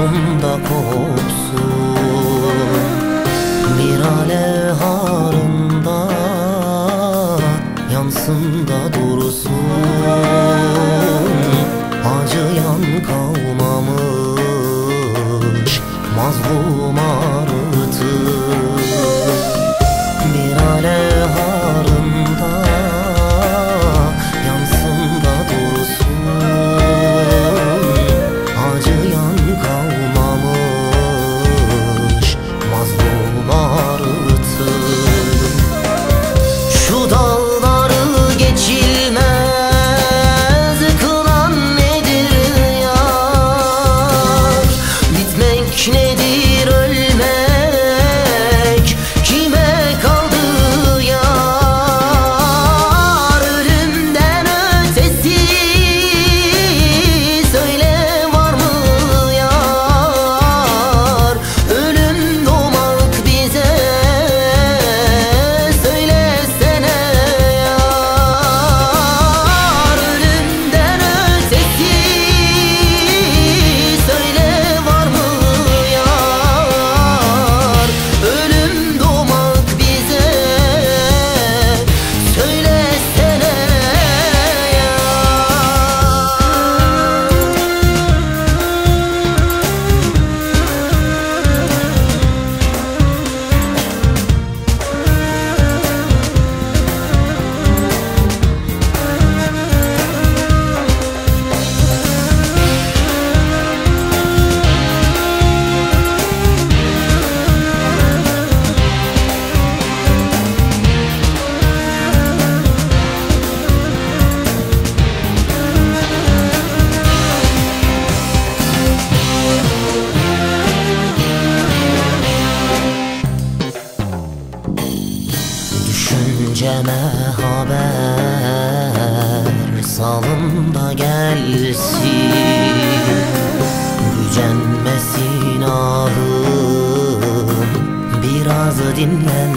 Yakında kol. Cem'e haber. Salın da gelsin Gücenmesin ahım. Biraz dinlen